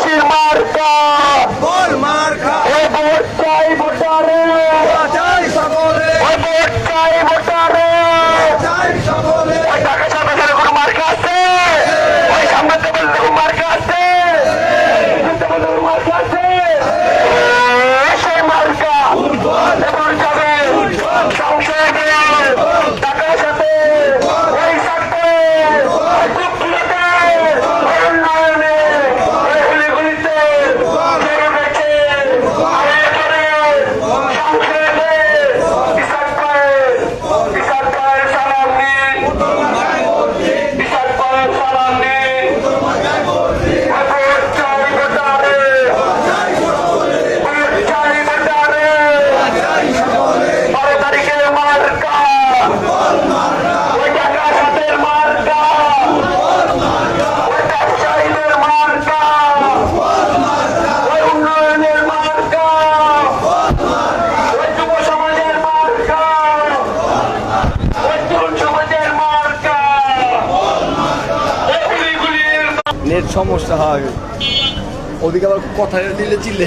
চাষির মার্কা এর সমস্যা হয়। ওদিকে আবার কথা দিলে চিল্লে।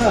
না?